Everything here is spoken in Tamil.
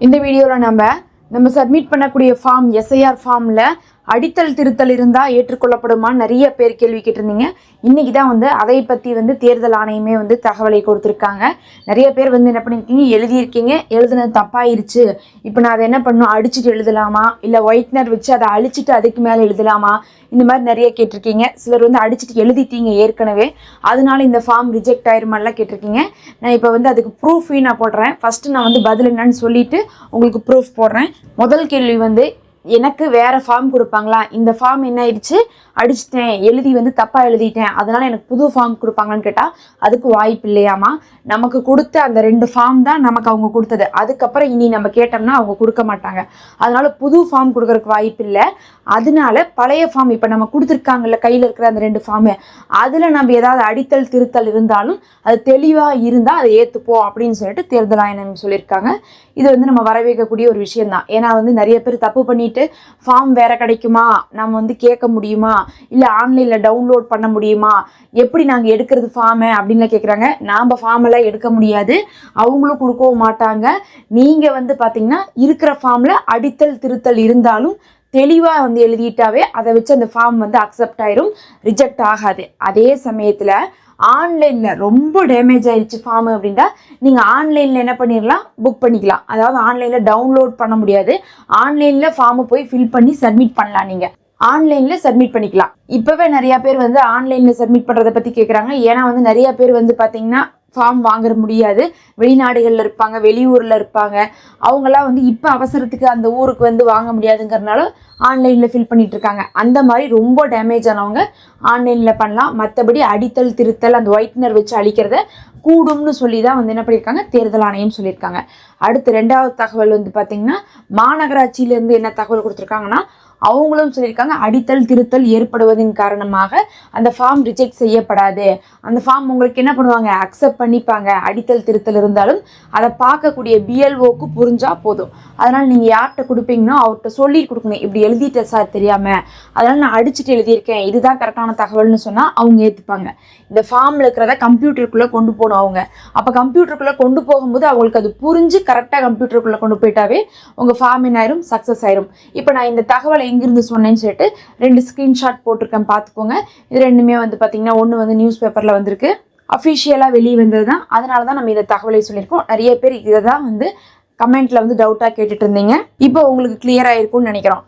இந்த வீடியோவில் நம்ம நம்ம சப்மிட் பண்ணக்கூடிய ஃபார்ம் எஸ்ஐஆர் ஃபார்மில் அடித்தல் திருத்தல் இருந்தால் ஏற்றுக்கொள்ளப்படுமா? நிறைய பேர் கேள்வி கேட்டிருந்தீங்க. இன்றைக்கி தான் வந்து அதை பற்றி வந்து தேர்தல் ஆணையமே வந்து தகவலை கொடுத்துருக்காங்க. நிறைய பேர் வந்து என்ன பண்ணியிருக்கீங்க? எழுதியிருக்கீங்க. எழுதுனது தப்பாயிருச்சு. இப்போ நான் அதை என்ன பண்ணணும்? அடிச்சுட்டு எழுதலாமா? இல்லை ஒயிட்னர் வச்சு அதை அழிச்சிட்டு அதுக்கு மேலே எழுதலாமா? இந்த மாதிரி நிறைய கேட்டிருக்கீங்க. சிலர் வந்து அடிச்சுட்டு எழுதிட்டீங்க ஏற்கனவே. அதனால இந்த ஃபார்ம் ரிஜெக்ட் ஆயிருமாலாம் கேட்டிருக்கீங்க. நான் இப்போ வந்து அதுக்கு ப்ரூஃப் நான் போடுறேன். ஃபஸ்ட்டு நான் வந்து பதில் என்னன்னு சொல்லிட்டு உங்களுக்கு ப்ரூஃப் போடுறேன். முதல் கேள்வி வந்து எனக்கு வேறு ஃபார்ம் கொடுப்பாங்களா? இந்த ஃபார்ம் என்ன ஆயிடுச்சு? அடிச்சிட்டேன். எழுதி வந்து தப்பாக எழுதிட்டேன். அதனால் எனக்கு புது ஃபார்ம் கொடுப்பாங்களான்னு கேட்டால் அதுக்கு வாய்ப்பு இல்லையாமா நமக்கு கொடுத்த அந்த ரெண்டு ஃபார்ம் தான் நமக்கு அவங்க கொடுத்தது. அதுக்கப்புறம் இனி நம்ம கேட்டோம்னா அவங்க கொடுக்க மாட்டாங்க. அதனால் புது ஃபார்ம் கொடுக்குறதுக்கு வாய்ப்பு இல்லை. அதனால பழைய ஃபார்ம் இப்போ நம்ம கொடுத்துருக்காங்கல்ல கையில் இருக்கிற அந்த ரெண்டு ஃபார்மு அதில் நம்ம ஏதாவது அடித்தல் திருத்தல் இருந்தாலும் அது தெளிவாக இருந்தால் அதை ஏற்றுப்போம் அப்படின்னு சொல்லிட்டு தேர்தல் ஆணையம் சொல்லியிருக்காங்க. இது வந்து நம்ம வரவேற்கக்கூடிய ஒரு விஷயம் தான் ஏன்னா வந்து நிறைய பேர் தப்பு பண்ணிட்டு ஃபார்ம் வேற கிடைக்குமா? நம்ம வந்து கேட்க முடியுமா? இல்லை ஆன்லைனில் டவுன்லோட் பண்ண முடியுமா? எப்படி நாங்கள் எடுக்கிறது ஃபார்மை அப்படின்லாம் கேட்குறாங்க நாம் ஃபார்ம் எல்லாம் எடுக்க முடியாது. அவங்களும் கொடுக்கவும் மாட்டாங்க. நீங்கள் வந்து பார்த்தீங்கன்னா இருக்கிற ஃபார்மில் அடித்தல் திருத்தல் இருந்தாலும் தெளிவாக வந்து எழுதிட்டாவே அதை வச்சு அந்த ஃபார்ம் வந்து அக்செப்ட் ஆயிரும். ரிஜெக்ட் ஆகாது. அதே சமயத்தில் ஆன்லைனில் ரொம்ப டேமேஜ் ஆயிடுச்சு ஃபார்ம் அப்படின்னா நீங்கள் ஆன்லைனில் என்ன பண்ணிடலாம் புக் பண்ணிக்கலாம். அதாவது ஆன்லைனில் டவுன்லோட் பண்ண முடியாது. ஆன்லைனில் ஃபார்மை போய் ஃபில் பண்ணி சப்மிட் பண்ணலாம் நீங்கள் ஆன்லைனில் சப்மிட் பண்ணிக்கலாம். இப்போவே நிறையா பேர் வந்து ஆன்லைனில் சப்மிட் பண்ணுறதை பற்றி கேட்குறாங்க ஏன்னா வந்து நிறையா பேர் வந்து பார்த்தீங்கன்னா ஃபார்ம் வாங்க முடியாது. வெளிநாடுகளில் இருப்பாங்க வெளியூரில் இருப்பாங்க. அவங்களாம் வந்து இப்போ அவசரத்துக்கு அந்த ஊருக்கு வந்து வாங்க முடியாதுங்கிறனால ஆன்லைனில் ஃபில் பண்ணிட்டு இருக்காங்க. அந்த மாதிரி ரொம்ப டேமேஜ் ஆனவங்க ஆன்லைனில் பண்ணலாம். மற்றபடி அடித்தல் திருத்தல் அந்த ஒயிட்னர் வச்சு அழிக்கிறத கூடும்னு சொல்லி தான் வந்து என்ன பண்ணியிருக்காங்க தேர்தல் ஆணையம் சொல்லியிருக்காங்க. அடுத்து ரெண்டாவது தகவல் வந்து பார்த்திங்கன்னா மாநகராட்சியிலேருந்து என்ன தகவல் கொடுத்துருக்காங்கன்னா அவங்களும் சொல்லியிருக்காங்க அடித்தல் திருத்தல் ஏற்படுவதன் காரணமாக அந்த ஃபார்ம் ரிஜெக்ட் செய்யப்படாது. அந்த ஃபார்ம் உங்களுக்கு என்ன பண்ணுவாங்க? அக்செப்ட் பண்ணிப்பாங்க. அடித்தல் திருத்தல் இருந்தாலும் அதை பார்க்கக்கூடிய பிஎல்ஓக்கு புரிஞ்சால் போதும். அதனால் நீங்கள் யார்கிட்ட கொடுப்பீங்கன்னா அவர்கிட்ட சொல்லி கொடுக்கணும். இப்படி எழுதிட்டேன் சார் தெரியாமல் அதனால் நான் அடிச்சுட்டு எழுதியிருக்கேன். இதுதான் கரெக்டான தகவல்னு சொன்னால் அவங்க ஏற்றுப்பாங்க இந்த ஃபார்மில் இருக்கிறத கம்ப்யூட்டருக்குள்ளே கொண்டு போகணும் அவங்க. அப்போ கம்ப்யூட்டருக்குள்ளே கொண்டு போகும்போது அவங்களுக்கு அது புரிஞ்சு கரெக்டாக கம்ப்யூட்டருக்குள்ளே கொண்டு போயிட்டாவே உங்கள் ஃபார்ம் என்ன ஆயிரும்? சக்ஸஸ் ஆயிரும். இப்போ நான் இந்த தகவலை எங்கேருந்து சொன்னேன்னு சொல்லிட்டு ரெண்டு ஸ்க்ரீன்ஷாட் போட்டிருக்கேன் பார்த்துக்கோங்க. இது ரெண்டுமே வந்து பார்த்தீங்கன்னா ஒன்று வந்து நியூஸ் பேப்பரில் வந்திருக்கு அஃபிஷியலாக வெளியே வந்தது தான் அதனால தான் நம்ம இந்த தகவலை சொல்லியிருக்கோம். நிறைய பேர் இதை தான் வந்து கமெண்ட்டில் வந்து டவுட்டாக கேட்டுட்டு இருந்தீங்க. இப்போ உங்களுக்கு கிளியராக இருக்கும்னு நினைக்கிறோம்.